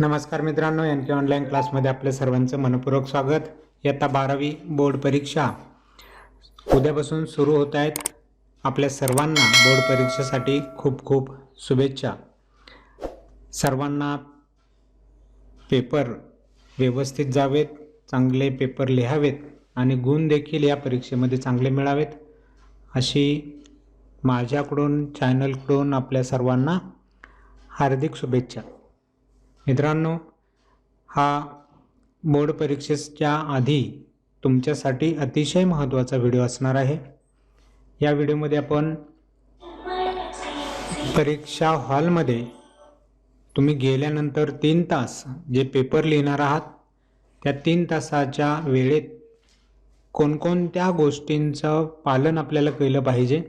नमस्कार मित्रांनो एन के ऑनलाईन क्लासमध्ये आपल्या सर्वांचं मनपूर्वक स्वागत. इयत्ता बारावी बोर्ड परीक्षा. उद्यापासून सुरू होत आहेत आपल्या सर्वांना बोर्ड परीक्षेसाठी खूप खूप शुभेच्छा. सर्वांना पेपर व्यवस्थित जावेत चांगले पेपर लिहावेत आणि गुण देखील या परीक्षेमध्ये चांगले मिळावेत. अशी माझ्याकडून चॅनलकडून आपल्या सर्वांना हार्दिक शुभेच्छा. मित्रांनो हा बोर्ड परीक्षेच्या आधी तुमच्यासाठी अतिशय महत्त्वाचा व्हिडिओ असणार आहे. या व्हिडिओमध्ये आपण परीक्षा हॉलमध्ये तुम्ही गेल्यानंतर तीन तास जे पेपर लिहिणार आहात त्या तीन तासाच्या वेळेत कोणकोणत्या गोष्टींचं पालन आपल्याला केलं पाहिजे?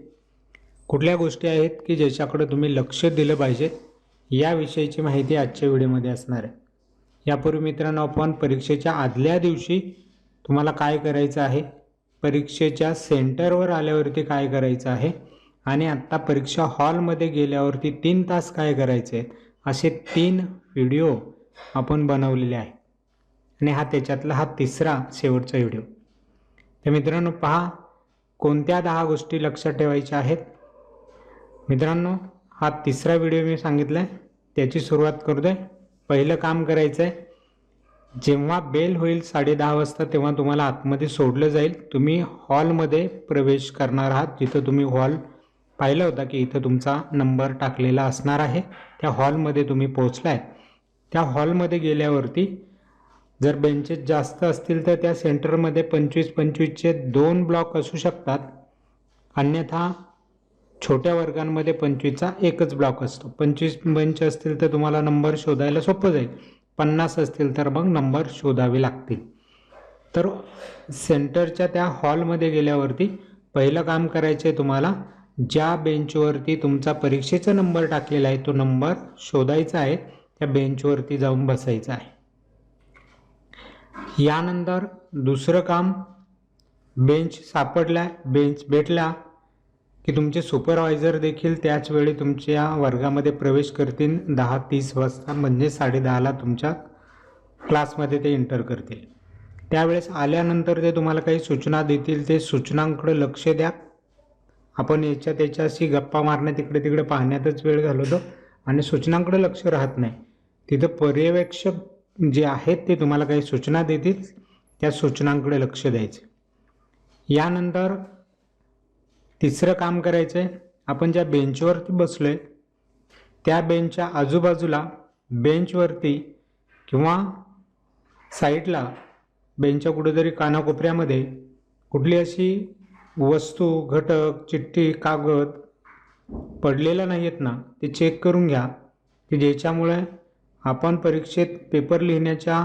कुठल्या गोष्टी आहेत की ज्याच्याकडे तुम्ही लक्ष दिलं पाहिजे? याविषयीची माहिती आजच्या व्हिडिओमध्ये असणार आहे. यापूर्वी मित्रांनो आपण परीक्षेच्या आदल्या दिवशी तुम्हाला काय करायचं आहे? परीक्षेच्या सेंटरवर आल्यावरती काय करायचं आहे? आणि आत्ता परीक्षा हॉलमध्ये गेल्यावरती तीन तास काय करायचे? आहेत असे तीन व्हिडिओ आपण बनवलेले आहे. आणि हा त्याच्यातला हा तिसरा शेवटचा व्हिडिओ. तर मित्रांनो पहा कोणत्या दहा गोष्टी लक्षात ठेवायच्या आहेत. मित्रांनो हा तिसरा व्हिडिओ मी सांगितला आहे त्याची सुरुवात करू दे. पहिलं काम करायचं आहे जेव्हा बेल होईल साडे दहा वाजता तेव्हा तुम्हाला आतमध्ये सोडलं जाईल. तुम्ही हॉलमध्ये प्रवेश करणार आहात. जिथं तुम्ही हॉल पाहिलं होता की इथं तुमचा नंबर टाकलेला असणार आहे. त्या हॉलमध्ये तुम्ही पोचलाय त्या हॉलमध्ये गेल्यावरती जर बेंचेस जास्त असतील तर त्या सेंटरमध्ये पंचवीस पंचवीसचे दोन ब्लॉक असू शकतात. अन्यथा छोट्या वर्गांमध्ये पंचवीसचा एकच ब्लॉक असतो. पंचवीस बेंच असतील तर तुम्हाला नंबर शोधायला सोपं जाईल. पन्नास असतील तर मग नंबर शोधावे लागतील. तर सेंटरच्या त्या हॉलमध्ये गेल्यावरती पहिलं काम करायचं आहे तुम्हाला ज्या बेंचवरती तुमचा परीक्षेचा नंबर टाकलेला आहे तो नंबर शोधायचा आहे त्या बेंचवरती जाऊन बसायचं आहे. यानंतर दुसरं काम बेंच सापडला बेंच भेटला की तुमचे सुपरवायझर देखील त्याच वेळी तुमच्या वर्गामध्ये प्रवेश करतील. दहा तीस वाजता म्हणजे साडेदहाला तुमच्या क्लासमध्ये ते एंटर करतील. त्यावेळेस आल्यानंतर ते तुम्हाला काही सूचना देतील. ते सूचनांकडे लक्ष द्या. आपण याच्या त्याच्याशी गप्पा मारण्या तिकडे तिकडे पाहण्यातच वेळ घालवतो. आणि सूचनांकडे लक्ष राहत नाही. तिथं पर्यवेक्षक जे आहेत ते तुम्हाला काही सूचना देतील. त्या सूचनांकडे लक्ष द्यायचे. यानंतर तिसरं काम करायचं आहे आपण ज्या बेंचवरती बसलो आहे त्या बेंचच्या आजूबाजूला बेंचवरती किंवा साईडला बेंचच्या कुठेतरी कानाकोपऱ्यामध्ये कुठली अशी वस्तू घटक चिठ्ठी कागद पडलेला नाही आहेत ना ते चेक करून घ्या की ज्याच्यामुळे आपण परीक्षेत पेपर लिहिण्याच्या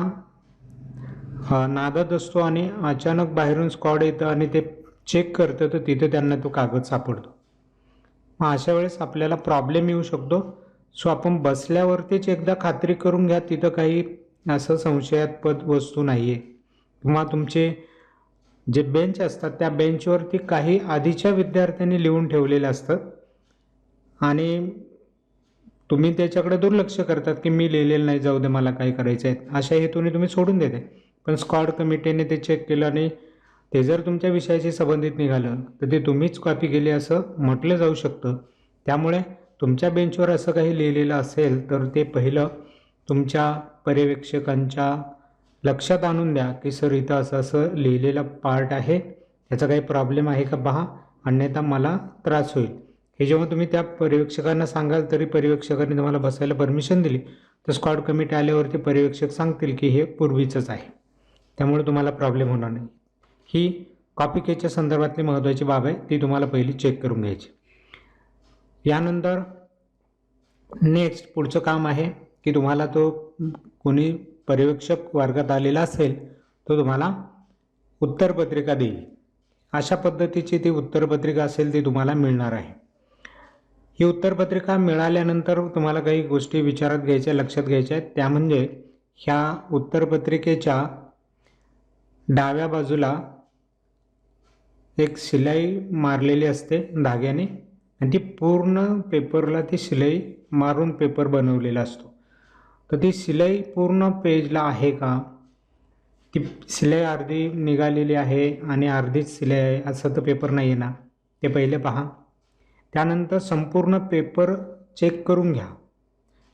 नादात असतो आणि अचानक बाहेरून स्कॉड येतं आणि ते चेक करतं तर तिथे त्यांना तो कागद सापडतो. मग अशा वेळेस आपल्याला प्रॉब्लेम येऊ शकतो. सो आपण बसल्यावरतीच एकदा खात्री करून घ्या तिथं काही असं संशयास्पद वस्तू नाही आहे किंवा तुमचे जे बेंच असतात त्या बेंचवरती काही आधीच्या विद्यार्थ्यांनी लिहून ठेवलेले असतात आणि तुम्ही त्याच्याकडे दुर्लक्ष करतात की मी लिहिलेलं नाही जाऊ दे मला काय करायचं आहे अशा हेतूने तुम्ही सोडून देते. पण स्कॉड कमिटीने ते चेक केलं आणि ते जर तुमच्या विषयाशी संबंधित निघालं तर ते तुम्हीच कॉपी केली असं म्हटलं जाऊ शकतं. त्यामुळे तुमच्या बेंचवर असं काही लिहिलेलं असेल तर ते पहिलं तुमच्या पर्यवेक्षकांच्या लक्षात आणून द्या की सर इथं असं असं लिहिलेलं पार्ट आहे त्याचा काही प्रॉब्लेम आहे का पहा अन्यथा मला त्रास होईल. हे जेव्हा तुम्ही त्या पर्यवेक्षकांना सांगाल तरी पर्यवेक्षकांनी तुम्हाला बसायला परमिशन दिली तर स्क्वॉड कमिटी आल्यावरती पर्यवेक्षक सांगतील की हे पूर्वीचंच आहे. त्यामुळे तुम्हाला प्रॉब्लेम होणार नाही. ही कॉपी केच्या संदर्भातली महत्त्वाची बाब आहे ती तुम्हाला पहिली चेक करून घ्यायची. यानंतर नेक्स्ट पुढचं काम आहे की तुम्हाला तो कोणी पर्यवेक्षक वर्गात आलेला असेल तो तुम्हाला उत्तरपत्रिका देईल. अशा पद्धतीची ती उत्तरपत्रिका असेल ती तुम्हाला मिळणार आहे. ही उत्तरपत्रिका मिळाल्यानंतर तुम्हाला काही गोष्टी विचारात घ्यायच्या लक्षात घ्यायच्या आहेत. त्या म्हणजे ह्या उत्तरपत्रिकेच्या डाव्या बाजूला एक शिलाई मारलेली असते धाग्याने आणि ती पूर्ण पेपरला ती शिलाई मारून पेपर बनवलेला असतो. तर ती शिलाई पूर्ण पेजला आहे का? ती शिलाई अर्धी निघालेली आहे आणि अर्धीच शिलाई आहे असं तर पेपर नाही आहे ना? ते पहिले पहा. त्यानंतर संपूर्ण पेपर चेक करून घ्या.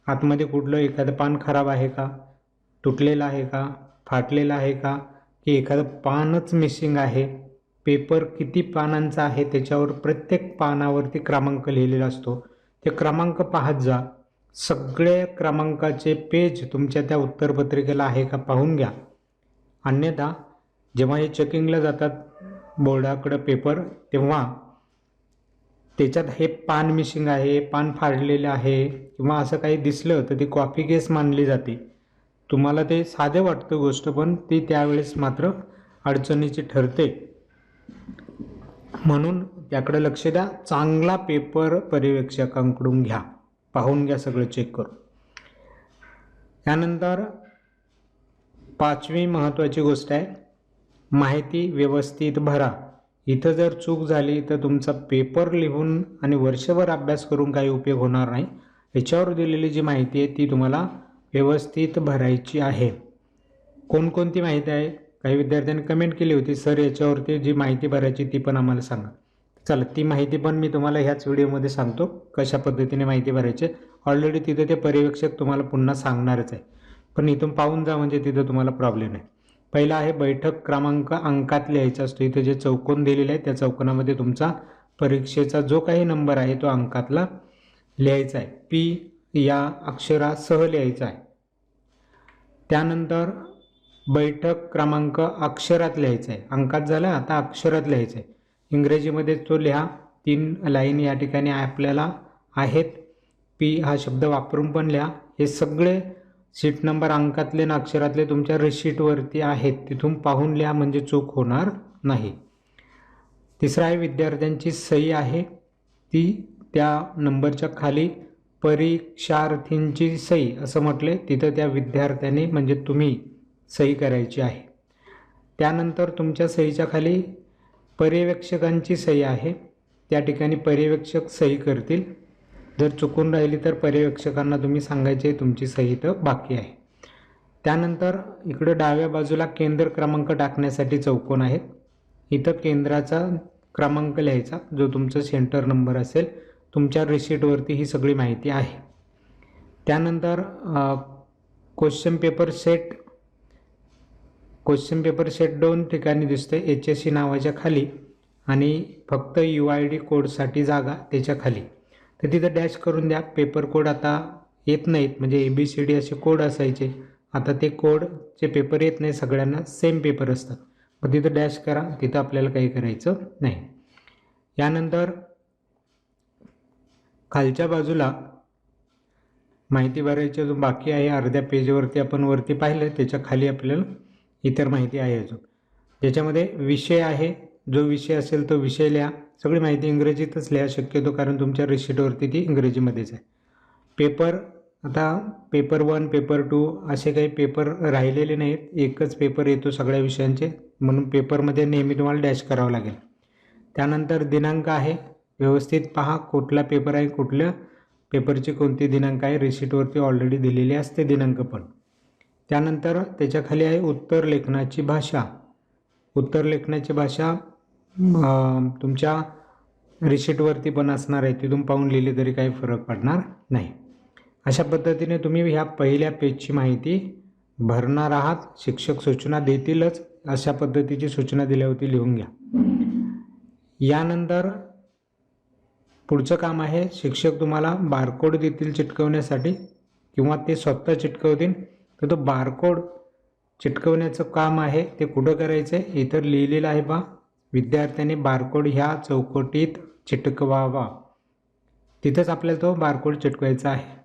आतमध्ये कुठलं एखादं पान खराब आहे का? तुटलेलं आहे का? फाटलेलं आहे का? की एखादं पानच मिसिंग आहे? पेपर किती पानांचा आहे त्याच्यावर प्रत्येक पानावरती क्रमांक लिहिलेला असतो. ते क्रमांक पाहत जा. सगळे क्रमांकाचे पेज तुमच्या त्या उत्तरपत्रिकेला आहे का पाहून घ्या. अन्यथा जेव्हा हे चेकिंगला जातात बोर्डाकडं पेपर तेव्हा त्याच्यात हे पान मिशिंग आहे पान फाडलेलं आहे किंवा असं काही दिसलं तर ती कॉपी केस मानली जाते. तुम्हाला ते साधे वाटतं गोष्ट पण ती त्यावेळेस मात्र अडचणीची ठरते. म्हणून त्याकडे लक्ष द्या. चांगला पेपर पर्यवेक्षकांकडून घ्या. पाहून घ्या सगळं चेक करून. त्यानंतर पाचवी महत्त्वाची गोष्ट आहे. माहिती व्यवस्थित भरा. इथं जर चूक झाली तर तुमचा पेपर लिहून आणि वर्षभर अभ्यास करून काही उपयोग होणार नाही. याच्यावर दिलेली जी माहिती आहे ती तुम्हाला व्यवस्थित भरायची आहे. कोणकोणती माहिती आहे? काही विद्यार्थ्यांनी कमेंट केली होती सर याच्यावरती जी माहिती भरायची ती पण आम्हाला सांगा. चला ती माहिती पण मी तुम्हाला ह्याच व्हिडिओमध्ये सांगतो कशा पद्धतीने माहिती भरायची. ऑलरेडी तिथं ते पर्यवेक्षक तुम्हाला पुन्हा सांगणारच आहे. पण इथून पाहून जा म्हणजे तिथं तुम्हाला प्रॉब्लेम आहे. पहिला आहे बैठक क्रमांक अंकात लिहायचा असतो इथे जे चौकोन दिलेला आहे त्या चौकोनामध्ये तुमचा परीक्षेचा जो काही नंबर आहे तो अंकातला लिहायचा आहे. पी या अक्षरासह लिहायचा आहे. त्यानंतर बैठक क्रमांक अक्षरात लिहायचा आहे अंकात झाला आता अक्षरात लिहायचं आहे इंग्रजीमध्ये तो लिहा. तीन लाईन या ठिकाणी आपल्याला आहेत. पी हा शब्द वापरून पण लिहा. हे सगळे सीट नंबर अंकातले ना अक्षरातले तुमच्या रिशीटवरती आहेत. तिथून पाहून लिहा म्हणजे चूक होणार नाही. तिसरा आहे विद्यार्थ्यांची सही आहे. ती त्या नंबरच्या खाली परीक्षार्थींची सही असं म्हटले तिथं त्या विद्यार्थ्याने म्हणजे तुम्ही सही करायची आहे. त्यानंतर तुमच्या सहीच्या खाली पर्यवेक्षकांची सही आहे. त्या ठिकाणी पर्यवेक्षक सही करतील. जर चुकून राहिली तर पर्यवेक्षकांना तुम्ही सांगायचे तुमची सही तर बाकी आहे. त्यानंतर इकडं डाव्या बाजूला केंद्र क्रमांक टाकण्यासाठी चौकोन आहेत इथं केंद्राचा क्रमांक लिहायचा जो तुमचं सेंटर नंबर असेल. तुमच्या रिसिटवरती ही सगळी माहिती आहे. त्यानंतर question paper set question paper set दोन ठिकाणी दिसतं एच एस सी नावाच्या खाली आणि फक्त यू आय डी कोडसाठी जागा त्याच्याखाली. तर तिथं डॅश करून द्या. पेपर कोड आता येत नाहीत. म्हणजे ए बी सी डी असे कोड असायचे. आता ते कोडचे पेपर येत नाही. सगळ्यांना सेम पेपर असतात. मग तिथं डॅश करा. तिथं आपल्याला काही करायचं नाही. यानंतर खालच्या बाजूला माहिती भरायची अजून बाकी आहे. अर्ध्या पेजवरती आपण वरती पाहिलं त्याच्याखाली आपल्याला इतर माहिती आहे अजून. ज्याच्यामध्ये विषय आहे जो विषय असेल तो विषय लिहा. सगळी माहिती इंग्रजीतच लिहा शक्यतो कारण तुमच्या रिसिटवरती ती इंग्रजीमध्येच आहे. पेपर आता पेपर वन पेपर टू असे काही पेपर राहिलेले नाहीत. एकच पेपर येतो सगळ्या विषयांचे. म्हणून पेपरमध्ये नेहमी तुम्हाला डॅश करावं लागेल. त्यानंतर दिनांक आहे. व्यवस्थित पहा कुठला पेपर आहे कुठल्या पेपरची कोणती दिनांक आहे रिसिटवरती ऑलरेडी दिलेली असते दिनांक पण. त्यानंतर त्याच्याखाली आहे उत्तर लेखनाची भाषा. उत्तर लेखनाची भाषा तुमच्या रिसिटवरती पण असणार आहे. तिथून पाहून लिहिली तरी काही फरक पडणार नाही. अशा पद्धतीने तुम्ही ह्या पहिल्या पेजची माहिती भरणार आहात. शिक्षक सूचना देतीलच. अशा पद्धतीची सूचना दिल्यावरती लिहून घ्या. यानंतर पुढचं काम आहे. शिक्षक तुम्हाला बारकोड देतील चिटकवण्यासाठी किंवा ते स्वतः चिटकवतील. तर तो बारकोड चिटकवण्याचं काम आहे. ते कुठं करायचं आहे इतर लिहिलेलं आहे बा विद्यार्थ्याने बारकोड ह्या चौकटीत चिटकवावा. तिथंच आपल्याला तो बारकोड चिटकवायचा आहे.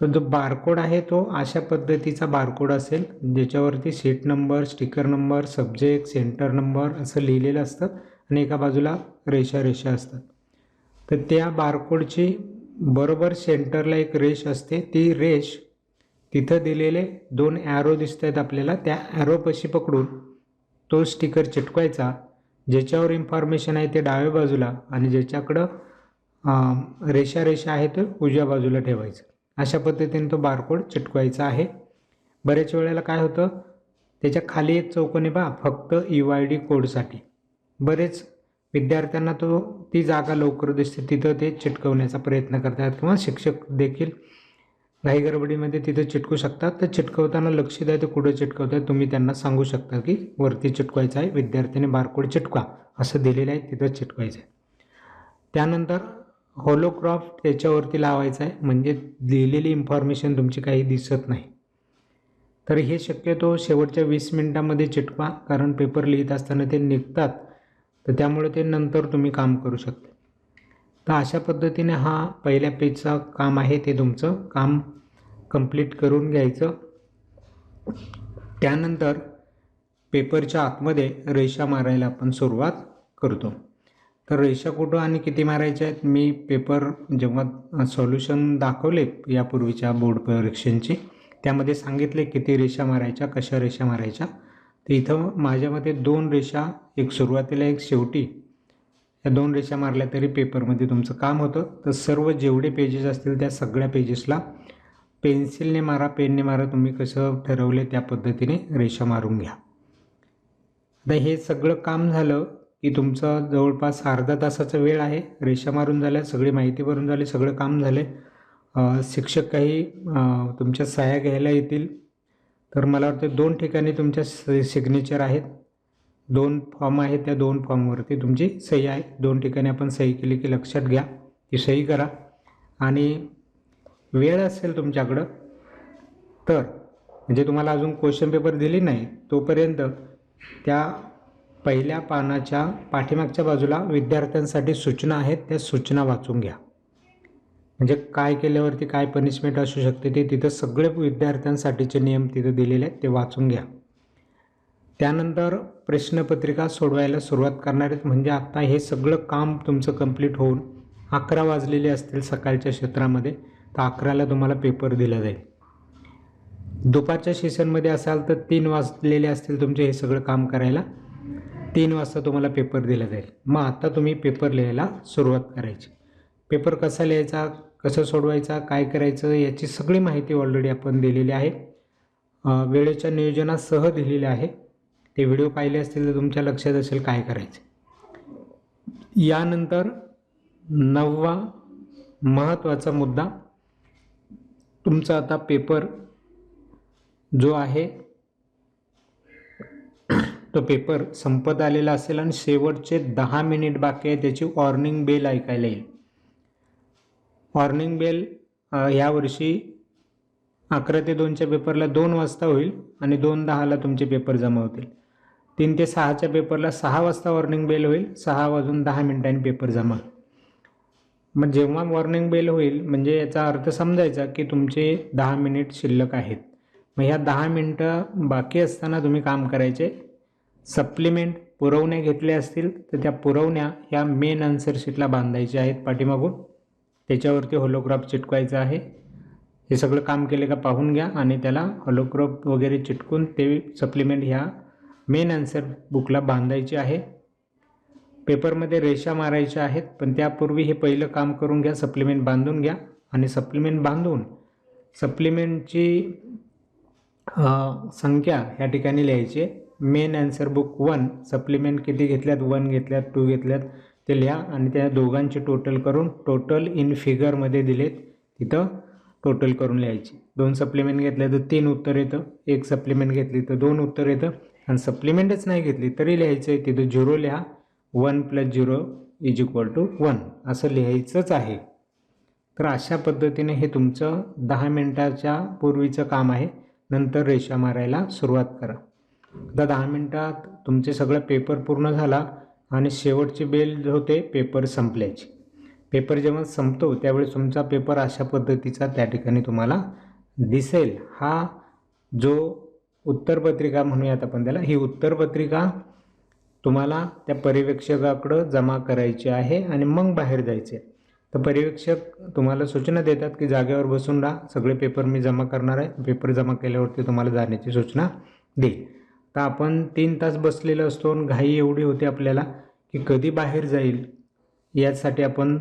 तर जो बारकोड आहे तो अशा पद्धतीचा बारकोड असेल ज्याच्यावरती seat number sticker number subject centre number असं लिहिलेलं असतं आणि एका बाजूला रेषा रेषा असतात. तर त्या बारकोडची बरोबर सेंटरला एक रेष असते. ती रेष तिथं दिलेले दोन ॲरो दिसत आहेत आपल्याला. त्या ॲरोपाशी पकडून तो स्टिकर चिटकवायचा ज्याच्यावर इन्फॉर्मेशन आहे ते डाव्या बाजूला आणि ज्याच्याकडं रेषा रेषा आहे ते उजव्या बाजूला ठेवायचं. अशा पद्धतीने तो बारकोड चिटकवायचा आहे. बऱ्याच वेळेला काय होतं त्याच्याखाली एक चौकोनी पहा फक्त यू आय डी कोडसाठी बरेच विद्यार्थ्यांना तो ती जागा लवकर दिसते तिथं ते चिटकवण्याचा प्रयत्न करतात किंवा शिक्षक देखील घाई गडबडीमध्ये तिथं चिटकू शकतात. तर चिटकवताना लक्ष द्या ते कुठं चिटकवतात तुम्ही त्यांना सांगू शकता की वरती चिटकवायचं आहे विद्यार्थ्याने बारकोड चिटका. असं दिलेलं आहे तिथं चिटकवायचं आहे. त्यानंतर होलोक्रॉफ्ट त्याच्यावरती लावायचं आहे म्हणजे लिहिलेली इन्फॉर्मेशन तुमची काही दिसत नाही. तर हे शक्यतो शेवटच्या वीस मिनटामध्ये चिटकवा कारण पेपर लिहित असताना ते निघतात. तर त्यामुळे ते नंतर तुम्ही काम करू शकता. तर अशा पद्धतीने हा पहिल्या पेजचा काम आहे ते तुमचं काम कंप्लीट करून घ्यायचं. त्यानंतर पेपरच्या आतमध्ये रेषा मारायला आपण सुरुवात करतो. तर रेषा कुठं आणि किती मारायच्या आहेत? मी पेपर जेव्हा सोल्युशन दाखवले यापूर्वीच्या बोर्ड परीक्षेंची त्यामध्ये सांगितले किती रेषा मारायच्या कशा रेषा मारायच्या. तर इथं माझ्यामध्ये दोन रेषा एक सुरुवातीला एक शेवटी. या दोन रेषा मारल्या तरी पेपरमध्ये तुमचं काम होतं. तर सर्व जेवढे पेजेस असतील त्या सगळ्या पेजेसला पेन्सिलने मारा पेनने मारा तुम्ही कसं ठरवले त्या पद्धतीने रेषा मारून घ्या. आता हे सगळं काम झालं की तुमचं जवळपास अर्धा तासाचा वेळ आहे. रेषा मारून झाल्या सगळी माहिती भरून झाली सगळं काम झाले शिक्षक काही तुमच्या सह्या घ्यायला येतील. तर मला वाटतं दोन ठिकाणी तुमच्या सिग्नेचर आहेत. दोन फॉर्म आहेत त्या दोन फॉर्मवरती तुमची सही आहे. दोन ठिकाणी आपण सही केली की लक्षात घ्या ती सही करा. आणि वेळ असेल तुमच्याकडं तर म्हणजे तुम्हाला अजून क्वेश्चन पेपर दिली नाही तोपर्यंत त्या पहिल्या पानाच्या पाठीमागच्या बाजूला विद्यार्थ्यांसाठी सूचना आहेत त्या सूचना वाचून घ्या. म्हणजे काय केल्यावरती काय पनिशमेंट असू शकते ते तिथं सगळे विद्यार्थ्यांसाठीचे नियम तिथं दिलेले आहेत ते वाचून घ्या. त्यानंतर प्रश्नपत्रिका सोडवायला सुरुवात करणार आहेत. म्हणजे आत्ता हे सगळं काम तुमचं कंप्लीट होऊन अकरा वाजलेले असतील सकाळच्या क्षेत्रामध्ये. तर अकराला तुम्हाला पेपर दिला जाईल. दुपारच्या सेशनमध्ये असाल तर तीन वाजलेले असतील तुमचे हे सगळं काम करायला. तीन वाजता तुम्हाला पेपर दिला जाईल. मग आता तुम्ही पेपर लिहायला सुरुवात करायची. पेपर कसा लिहायचा कसं सोडवायचा काय करायचं याची सगळी माहिती ऑलरेडी आपण दिलेली आहे. वेळेच्या नियोजनासह दिलेली आहे. ते व्हिडिओ पाहिले असतील तर तुमच्या लक्षात असेल काय करायचं. यानंतर नववा महत्त्वाचा मुद्दा तुमचा आता पेपर जो आहे तो पेपर संपत आलेला असेल आणि शेवटचे दहा मिनिट बाकी आहे त्याची वॉर्निंग बेल ऐकायला येईल. वॉर्निंग बेल यावर्षी अकरा ते दोनच्या पेपरला दोन वाजता होईल आणि दोन दहाला तुमचे पेपर जमा होतील. तीन ते सहाच्या पेपरला सहा वाजता वॉर्निंग बेल होईल सहा वाजून दहा मिनिटांनी पेपर जमा. मग जेव्हा वॉर्निंग बेल होईल म्हणजे याचा अर्थ समजायचा की तुमचे दहा मिनिट शिल्लक आहेत. मग ह्या दहा मिनटं बाकी असताना तुम्ही काम करायचे. सप्लिमेंट पुरवण्या घेतल्या असतील तर त्या पुरवण्या ह्या मेन आन्सर शीटला बांधायच्या आहेत पाठीमागून. त्याच्यावरती होलोग्राफ चिटकवायचा आहे. हे सगळं काम केले का पाहून घ्या आणि त्याला होलोग्राफ वगैरे चिटकून ते सप्लिमेंट ह्या मेन आन्सर बुकला बांधायची आहे. पेपरमध्ये रेषा मारायच्या आहेत पण त्यापूर्वी हे पहिलं काम करून घ्या सप्लिमेंट बांधून घ्या. आणि सप्लिमेंट बांधून सप्लिमेंटची संख्या ह्या ठिकाणी लिहायची. Main answer book one supplement किती घेतल्यात? वन घेतल्यात टू घेतल्यात ते लिहा. आणि त्या दोघांचे टोटल करून टोटल इन फिगरमध्ये दिलेत तिथं टोटल करून लिहायची. दोन सप्लिमेंट घेतल्या तर तीन उत्तर येतं एक सप्लिमेंट घेतली तर दोन उत्तर येतं आणि सप्लिमेंटच नाही घेतली तरी लिहायचं आहे तिथं झिरो लिहा. One plus zero is equal to one. असं लिहायचंच आहे. तर अशा पद्धतीने हे तुमचं दहा मिनटाच्या पूर्वीचं काम आहे. नंतर रेषा मारायला सुरुवात करा. आता दहा मिनटात तुमचे सगळं पेपर पूर्ण झाला आणि शेवटची बेल जो होते पेपर संपल्याची. पेपर जेव्हा संपतो त्यावेळेस तुमचा पेपर अशा पद्धतीचा त्या ठिकाणी तुम्हाला दिसेल. हा जो उत्तरपत्रिका म्हणूयात आपण त्याला. ही उत्तरपत्रिका तुम्हाला त्या पर्यवेक्षकाकडं जमा करायची आहे आणि मग बाहेर जायचे तर पर्यवेक्षक तुम्हाला सूचना देतात की जागेवर बसून राहा. सगळे पेपर मी जमा करणार आहे. पेपर जमा केल्यावरती तुम्हाला जाण्याची सूचना देईल. तर आपण तीन तास बसलेलो असतो आणि घाई एवढी होते आपल्याला की कधी बाहेर जाईल यासाठी आपण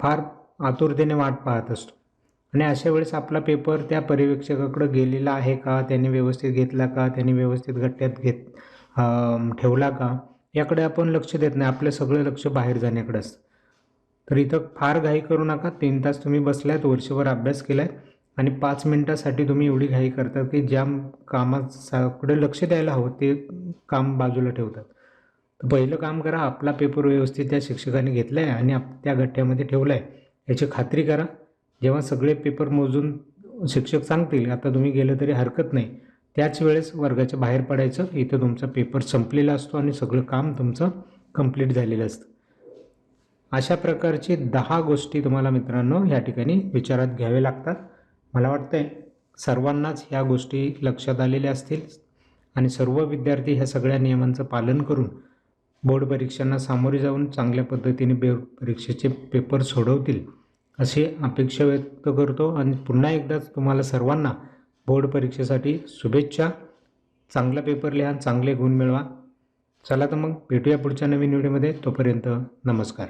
फार आतुरतेने वाट पाहत असतो. आणि अशा वेळेस आपला पेपर त्या पर्यवेक्षकाकडं गेलेला आहे का? त्यांनी व्यवस्थित घेतला का? त्यांनी व्यवस्थित गट्ट्यात घेत ठेवला का? याकडे आपण लक्ष देत नाही. आपलं सगळं लक्ष बाहेर जाण्याकडे असतं तर इथं फार घाई करू नका. तीन तास तुम्ही बसलात वर्षभर अभ्यास केलाय आणि पाच मिनिटासाठी तुम्ही एवढी घाई करता की ज्या कामाकडे लक्ष द्यायला हवं ते काम बाजूला ठेवतात. तर पहिलं काम करा. आपला पेपर व्यवस्थित त्या शिक्षकाने घेतला आहे आणि आप त्या गठ्ठ्यामध्ये ठेवला आहे याची खात्री करा. जेव्हा सगळे पेपर मोजून शिक्षक सांगतील आता तुम्ही गेलं तरी हरकत नाही. त्याच वेळेस वर्गाच्या बाहेर पडायचं इथं तुमचा पेपर संपलेला असतो आणि सगळं काम तुमचं कंप्लीट झालेलं असतं. अशा प्रकारचे दहा गोष्टी तुम्हाला मित्रांनो ह्या ठिकाणी विचारात घ्यावे लागतात. मला वाटतंय सर्वांनाच ह्या गोष्टी लक्षात आलेल्या असतील आणि सर्व विद्यार्थी ह्या सगळ्या नियमांचं पालन करून बोर्ड परीक्षांना सामोरे जाऊन चांगल्या पद्धतीने बे परीक्षेचे पेपर सोडवतील. अशी अपेक्षा व्यक्त करतो. आणि पुन्हा एकदाच तुम्हाला सर्वांना बोर्ड परीक्षेसाठी शुभेच्छा. चांगला पेपर लिहा चांगले गुण मिळवा. चला तर मग भेटूया पुढच्या नवीन व्हिडिओमध्ये. तोपर्यंत नमस्कार.